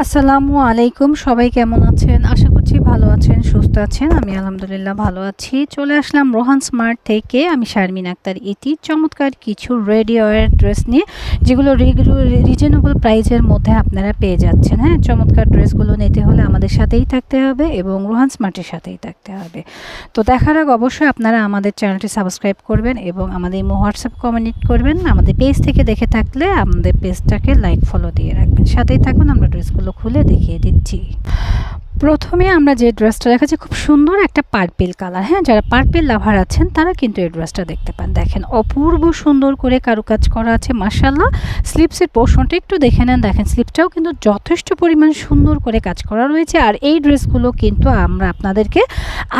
আসসালামু আলাইকুম সবাই কেমন আছেন? আশা আছেন, সুস্থ আছেন? আমি আলহামদুলিল্লাহ ভালো আছি। চলে আসলাম রোহান স্মার্ট থেকে। আমি শারমিন আক্তার ইতি। চমৎকার কিছু রেডি ওয়ার ড্রেস নিয়ে, যেগুলো রিজনেবল প্রাইজের মধ্যে আপনারা পেয়ে যাচ্ছেন। হ্যাঁ চমৎকার ড্রেসগুলো নিতে হলে আমাদের সাথেই থাকতে হবে এবং রোহান স্মার্টের সাথেই থাকতে হবে। তো দেখার আগে অবশ্যই আপনারা আমাদের চ্যানেলটি সাবস্ক্রাইব করবেন এবং আমাদের হোয়াটসঅ্যাপ কমিউনিট করবেন। আমাদের পেজ থেকে দেখে থাকলে আমাদের পেজটাকে লাইক, ফলো দিয়ে রাখবেন। সাথেই থাকুন, আমরা ড্রেসগুলো খুলে দেখিয়ে দিচ্ছি। প্রথমে আমরা যে ড্রেসটা দেখাচ্ছি, খুব সুন্দর একটা পার্পেল কালার হ্যাঁ? যারা পার্পেল লাভার আছেন, তারা কিন্তু এই ড্রেসটা দেখতে পান। দেখেন, অপূর্ব সুন্দর করে কারুকাজ করা আছে মার্শাল্লাহ স্লিপসের পোর্শনটা একটু দেখে নেন। দেখেন স্লিপটাও কিন্তু যথেষ্ট পরিমাণ সুন্দর করে কাজ করা রয়েছে। আর এই ড্রেসগুলো কিন্তু আমরা আপনাদেরকে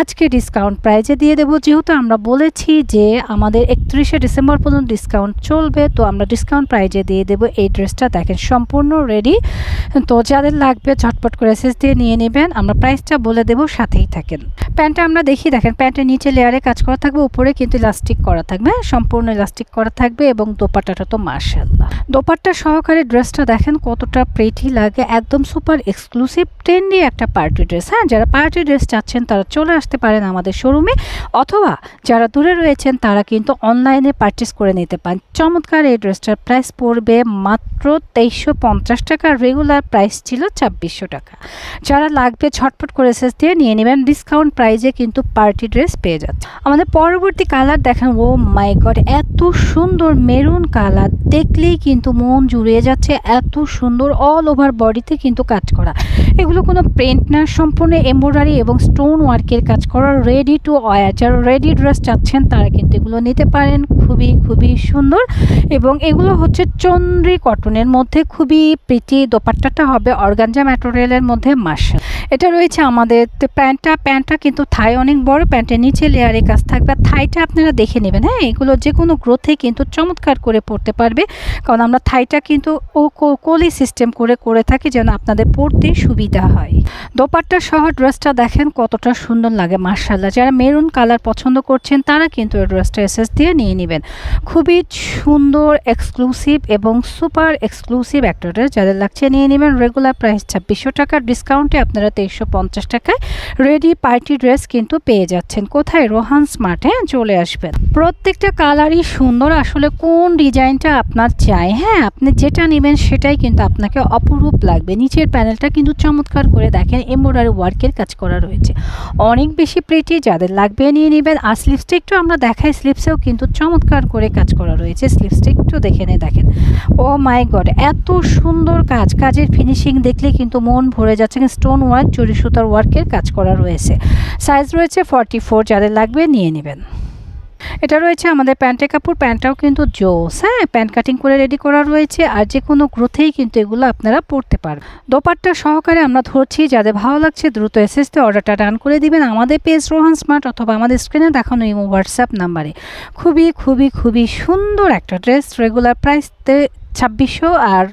আজকে ডিসকাউন্ট প্রাইজে দিয়ে দেবো। যেহেতু আমরা বলেছি যে আমাদের একত্রিশে ডিসেম্বর পর্যন্ত ডিসকাউন্ট চলবে, তো আমরা ডিসকাউন্ট প্রাইজে দিয়ে দেবো এই ড্রেসটা। দেখেন, সম্পূর্ণ রেডি তো যাদের লাগবে, ঝটপট করে এসএস দিয়ে নিয়ে নেবেন আমরা প্রাইসটা বলে দেবো, সাথেই থাকেন। প্যান্টটা আমরা দেখি, দেখেন প্যান্টের নিচে লেয়ারে কাজ করা থাকবে, উপরে কিন্তু ইলাস্টিক করা থাকবে হ্যাঁ? সম্পূর্ণ ইলাস্টিক করা থাকবে এবং দোপাট্টাটা তো মার্শাল্লাহ দোপাট্টা সহকারে ড্রেসটা দেখেন কতটা প্রেটি লাগে, একদম সুপার এক্সক্লুসিভ ট্রেন্ডি একটা পার্টি ড্রেস হ্যাঁ? যারা পার্টি ড্রেস চাচ্ছেন, তারা চলে আসতে পারেন আমাদের শোরুমে অথবা যারা দূরে রয়েছেন, তারা কিন্তু অনলাইনে পারচেস করে নিতে পারেন। চমৎকার এই ড্রেসটার প্রাইস পড়বে মাত্র তেইশশো পঞ্চাশ টাকা। রেগুলার প্রাইস ছিল ছাব্বিশশো টাকা। যারা লাগবে ঝটপট করে শেষ দিয়ে নিয়ে নেবেন। ডিসকাউন্ট প্রাইজে কিন্তু পার্টি ড্রেস পেয়ে যাচ্ছে আমাদের পরবর্তী কালার দেখেন ও মাই গড এত সুন্দর মেরুন কালার দেখলেই কিন্তু মন জুড়িয়ে যাচ্ছে। এত সুন্দর অল ওভার বডিতে কিন্তু কাজ করা। এগুলো কোনো প্রিন্ট না, সম্পূর্ণ এমব্রয়ডারি এবং স্টোন ওয়ার্কের কাজ করা। রেডি টু ওয়ার যারা রেডি ড্রেস চাচ্ছেন, তারা কিন্তু এগুলো নিতে পারেন। খুবই খুবই সুন্দর। এবং এগুলো হচ্ছে চন্দ্রি কটনের মধ্যে খুবই প্রীতি দোপাট্টাটা হবে অর্গানজা ম্যাটেরিয়ালের মধ্যে মার্শাল এটা রয়েছে আমাদের তো প্যান্টটা প্যান্টটা কিন্তু থাই অনেক বড়, প্যান্টের নিচে লেয়ারে কাজ থাকবে। আর থাইটা আপনারা দেখে নেবেন হ্যাঁ? এগুলো যে কোনো গ্রোথে কিন্তু চমৎকার করে পড়তে পারবে। কারণ আমরা থাইটা কিন্তু ও কোলি সিস্টেম করে করে থাকি যেন আপনাদের পড়তে সুবিধা হয়। দোপাট্টা সহ ড্রেসটা দেখেন কতটা সুন্দর লাগে মার্শাল্লাহ যারা মেরুন কালার পছন্দ করছেন, তারা কিন্তু এই ড্রেসটা এসএস দিয়ে নিয়ে নেবেন। খুবই সুন্দর এক্সক্লুসিভ এবং সুপার এক্সক্লুসিভ একটা ড্রেস যাদের লাগছে নিয়ে নেবেন রেগুলার প্রাইস ছাব্বিশশো টাকার ডিসকাউন্টে আপনারা তেইশশো পঞ্চাশ টাকায় রেডি পার্টি ড্রেস কিন্তু পেয়ে যাচ্ছেন। কোথায়? রোহান স্মার্ট চলে আসবেন। প্রত্যেকটা কালারই সুন্দর। আসলে কোন ডিজাইনটা আপনার চাই? হ্যাঁ আপনি যেটা নেবেন সেটাই কিন্তু আপনাকে অপরূপ লাগবে। নিচের প্যানেলটা কিন্তু চমৎকার করে দেখেন। এমব্রয়ডারি ওয়ার্কের কাজ করা রয়েছে। অনেক বেশি প্রিটি যাদের লাগবে নিয়ে নেবেন। আর স্লিপসটা একটু আমরা দেখাই। স্লিপসেও কিন্তু চমৎকার করে কাজ করা রয়েছে। স্লিপসটা একটু দেখে নে দেখেন। ও মাই গড, এত সুন্দর কাজ। কাজের ফিনিশিং দেখলে কিন্তু মন ভরে যাচ্ছে। স্টোন ওয়ার্ক চুরি সুতার ওয়ার্কের কাজ করা রয়েছে। সাইজ রয়েছে ফর্টি ফোর যাদের লাগবে নিয়ে নেবেন। এটা রয়েছে আমাদের প্যান্টের কাপড়, প্যান্টটাও কিন্তু জোস হ্যাঁ? প্যান্ট কাটিং করে রেডি করা রয়েছে আর যে কোনো গ্রোথেই কিন্তু এগুলো আপনারা পরতে পারবেন। দোপাট্টা সহকারে আমরা ধরছি, যাদের ভালো লাগছে দ্রুত এসএসতে অর্ডারটা ডান করে দিবেন। আমাদের পেজ রোহান স্মার্ট অথবা আমাদের স্ক্রিনে দেখানো এই হোয়াটসঅ্যাপ নাম্বারে। খুবই খুবই খুবই সুন্দর একটা ড্রেস, রেগুলার প্রাইসতে ছাব্বিশশো আর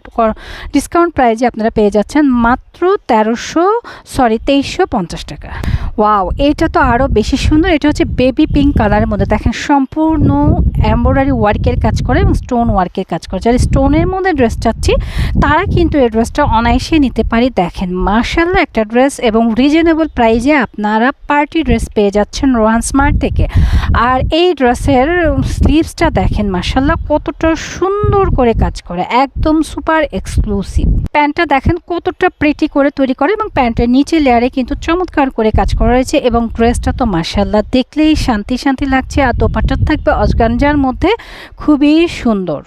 ডিসকাউন্ট প্রাইজে আপনারা পেয়ে যাচ্ছেন মাত্র তেরোশো সরি তেইশশো পঞ্চাশ টাকা। ওয়াও এটা তো আরও বেশি সুন্দর। এটা হচ্ছে বেবি পিঙ্ক কালারের মধ্যে। দেখেন, সম্পূর্ণ এমব্রয়ডারি ওয়ার্কের কাজ করে এবং স্টোন ওয়ার্কের কাজ করে। যারা স্টোনের মধ্যে ড্রেস চাচ্ছি, তারা কিন্তু এই ড্রেসটা অনায়াসে নিতে পারি। দেখেন মার্শাল্লাহ একটা ড্রেস এবং রিজনেবল প্রাইজে আপনারা পার্টি ড্রেস পেয়ে যাচ্ছেন রোহান স্মার্ট থেকে। আর এই ড্রেসের স্লিভসটা দেখেন মার্শাল্লাহ কতটা সুন্দর করে কাজ করে, একদম সুপার এক্সক্লুসিভ প্যান্টটা দেখেন কতটা প্রেটি করে তৈরি করে এবং প্যান্টের নিচে লেয়ারে কিন্তু চমৎকার করে কাজ করা রয়েছে এবং ড্রেসটা তো মার্শাল্লাহ দেখলেই শান্তি শান্তি লাগছে আর দোপাট্টা থাকবে অজগানজার মধ্যে, খুবই সুন্দর।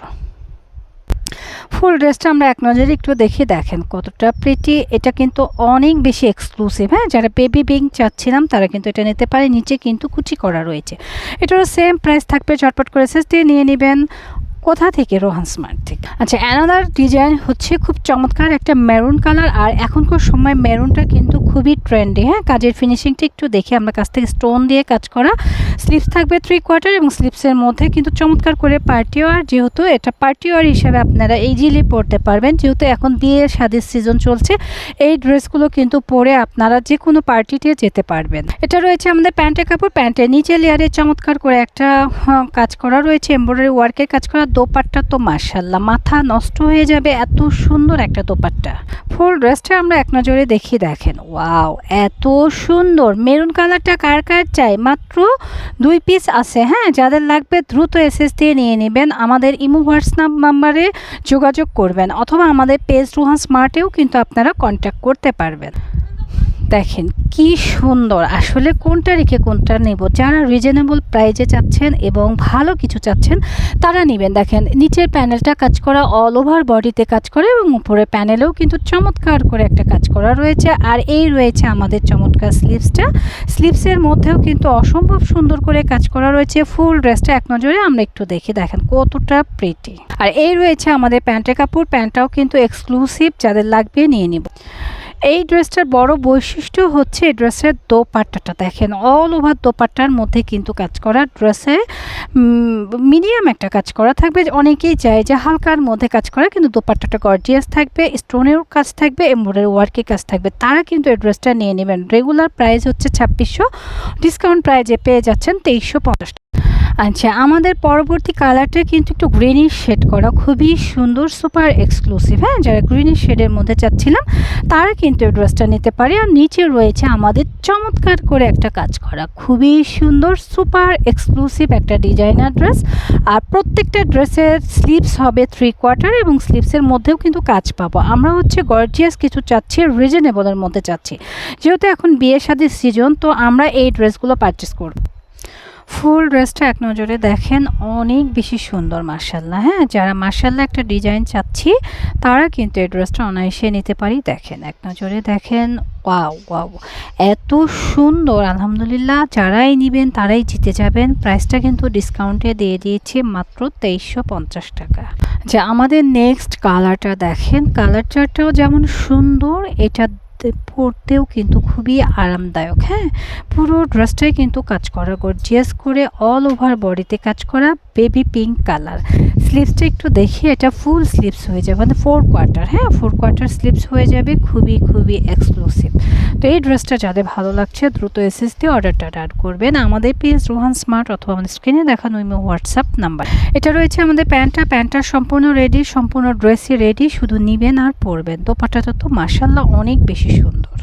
ফুল ড্রেসটা আমরা এক নজরে একটু দেখে, দেখেন কতটা প্রিটি এটা কিন্তু অনেক বেশি এক্সক্লুসিভ হ্যাঁ? যারা বেবি বিং চাচ্ছিলাম, তারা কিন্তু এটা নিতে পারে। নিচে কিন্তু কুচি করা রয়েছে। এটারও সেম প্রাইস থাকবে, ঝটপট করে শেষ দিয়ে নিয়ে নেবেন। কোথা থেকে রোহান স্মার্ট থেকে আচ্ছা অ্যানাদার ডিজাইন হচ্ছে খুব চমৎকার একটা মেরুন কালার আর এখনকার সময় মেরুনটা কিন্তু খুবই ট্রেন্ডি হ্যাঁ? কাজের ফিনিশিংটা একটু দেখে আমরা কাছ থেকে স্টোন দিয়ে কাজ করা স্লিপস থাকবে থ্রি কোয়ার্টার এবং স্লিপসের মধ্যে কিন্তু চমৎকার করে পার্টি ওয়ার যেহেতু এটা পার্টি ওয়ার হিসাবে আপনারা ইজিলি পরতে পারবেন। যেহেতু এখন বিয়ে শাদির সিজন চলছে এই ড্রেসগুলো কিন্তু পরে আপনারা যে কোনো পার্টিতে যেতে পারবেন। এটা রয়েছে আমাদের প্যান্টের কাপড়। প্যান্টের নিচে লেয়ারে চমৎকার করে একটা হ্যাঁ, কাজ করা রয়েছে। এমব্রয়ডারি ওয়ার্কের কাজ করা। দোপাট্টা তো মার্শাল্লাহ মাথা নষ্ট হয়ে যাবে এত সুন্দর একটা দোপাট্টা। ফুল ড্রেসটা আমরা এক নজরে দেখি দেখেন। ওয়াও এত সুন্দর। মেরুন কালারটা কার কার চাই? মাত্র দুই পিস আছে হ্যাঁ? যাদের লাগবে দ্রুত এসএস দিয়ে নিয়ে নেবেন। আমাদের ইমো হোয়াটসঅ্যাপ নাম্বারে যোগাযোগ করবেন, অথবা আমাদের পেজ রুহান স্মার্টেও কিন্তু আপনারা কন্ট্যাক্ট করতে পারবেন। দেখেন কি সুন্দর। আসলে কোনটা রেখে কোনটা নেব? যারা রিজনেবল প্রাইজে চাচ্ছেন এবং ভালো কিছু চাচ্ছেন, তারা নেবেন। দেখেন, নিচের প্যানেলটা কাজ করা অল ওভার বডিতে কাজ করে এবং উপরে প্যানেলেও কিন্তু চমৎকার করে একটা কাজ করা রয়েছে। আর এই রয়েছে আমাদের চমৎকার স্লিভসটা স্লিভসের মধ্যেও কিন্তু অসম্ভব সুন্দর করে কাজ করা রয়েছে। ফুল ড্রেসটা এক নজরে আমরা একটু দেখি। দেখেন, কতটা প্রিটি আর এই রয়েছে আমাদের প্যান্টের কাপড়। প্যান্টটাও কিন্তু এক্সক্লুসিভ যাদের লাগবে নিয়ে নিব। এই ড্রেসটার বড় বৈশিষ্ট্য হচ্ছে এই ড্রেসের দোপাট্টাটা। দেখেন অল ওভার দোপাট্টার মধ্যে কিন্তু কাজ করা ড্রেসে মিডিয়াম একটা কাজ করা থাকবে। অনেকেই চায় যে হালকার মধ্যে কাজ করা, কিন্তু দোপাট্টাটা গর্জিয়াস থাকবে স্টোনের কাজ থাকবে এমব্রয়ডারি ওয়ার্কের কাজ থাকবে। তারা কিন্তু এই ড্রেসটা নিয়ে নেবেন। রেগুলার প্রাইস হচ্ছে ছাব্বিশশো ডিসকাউন্ট প্রাইজে পেয়ে যাচ্ছেন তেইশশো পঞ্চাশ আচ্ছা আমাদের পরবর্তী কালারটা কিন্তু একটু গ্রিনিশ শেড করা। খুবই সুন্দর সুপার এক্সক্লুসিভ হ্যাঁ? যারা গ্রিনিশ শেডের মধ্যে চাচ্ছিলাম, তারা কিন্তু এই ড্রেসটা নিতে পারে। আর নিচে রয়েছে আমাদের চমৎকার করে একটা কাজ করা। খুবই সুন্দর সুপার এক্সক্লুসিভ একটা ডিজাইনার ড্রেস আর প্রত্যেকটা ড্রেসের স্লিভস হবে থ্রি কোয়ার্টার এবং স্লিভসের মধ্যেও কিন্তু কাজ পাবো। আমরা হচ্ছে গর্জিয়াস কিছু চাচ্ছি রিজনেবলের মধ্যে চাচ্ছি। যেহেতু এখন বিয়ে শাদির সিজন তো আমরা এই ড্রেসগুলো পারচেস করব। ফুল ড্রেসটা এক নজরে দেখেন, অনেক বেশি সুন্দর মার্শাল্লাহ হ্যাঁ যারা মার্শাল্লাহ একটা ডিজাইন চাচ্ছি, তারা কিন্তু এই ড্রেসটা অনায়াসে নিতে পারি। দেখেন, এক নজরে দেখেন, ওয়াও ওয়াও। এত সুন্দর, আলহামদুলিল্লাহ। যারাই নেবেন, তারাই জিতে যাবেন। প্রাইসটা কিন্তু ডিসকাউন্টে দিয়ে দিয়েছি মাত্র তেইশশো পঞ্চাশ টাকা। যে আমাদের নেক্সট কালারটা দেখেন, কালার চারটাও যেমন সুন্দর, এটা পরতেও কিন্তু খুবই আরামদায়ক হ্যাঁ? পুরো ড্রেসটাই কিন্তু কাজ করা গর্জিয়াস করে অল ওভার বডিতে কাজ করা বেবি পিঙ্ক কালার স্লিভসটা একটু দেখি, এটা ফুল স্লিপস হয়ে যাবে মানে ফোর কোয়ার্টার হ্যাঁ? ফোর কোয়ার্টার স্লিপস হয়ে যাবে, খুবই খুবই এক্সক্লুসিভ তো এই ড্রেসটা যাদের ভালো লাগছে, দ্রুত এসএস দিয়ে অর্ডারটা অ্যাড করবেন। আমাদের পেজ রোহান স্মার্ট অথবা আমাদের স্ক্রিনে দেখানো ইমো হোয়াটসঅ্যাপ নাম্বার এটা রয়েছে আমাদের প্যান্টটা প্যান্টটা সম্পূর্ণ রেডি সম্পূর্ণ ড্রেসই রেডি শুধু নিবেন আর পরবেন। দোপাটাটা তো মাসাল্লাহ অনেক বেশি সুন্দর।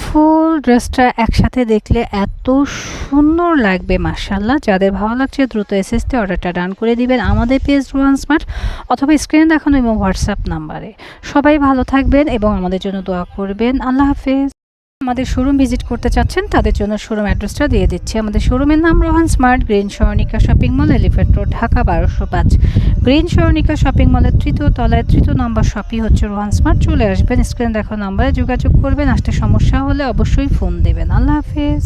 ফুল ড্রেসটা একসাথে দেখলে এত সুন্দর লাগবে মার্শাল্লাহ যাদের ভালো লাগছে দ্রুত এসএসতে অর্ডারটা ডান করে দিবেন আমাদের পেজ রোহান স্মার্ট অথবা স্ক্রিনে দেখানো এবং হোয়াটসঅ্যাপ নাম্বারে। সবাই ভালো থাকবেন এবং আমাদের জন্য দোয়া করবেন। আল্লাহ হাফেজ। আমাদের শোরুম ভিজিট করতে চাচ্ছেন, তাদের জন্য শোরুম অ্যাড্রেসটা দিয়ে দিচ্ছি। আমাদের শোরুমের নাম Rohan smart, green Swarnika shopping mall elephant road, Dhaka, বারোশো পাঁচ। গ্রিন স্বর্ণিকা শপিং মলের তৃতীয় তলায় তৃতীয় নম্বর শপই হচ্ছে রোহান স্মার্ট। চলে আসবেন স্ক্রিন দেখো নম্বরে যোগাযোগ করবেন। আসতে সমস্যা হলে অবশ্যই ফোন দেবেন। আল্লাহ হাফেজ।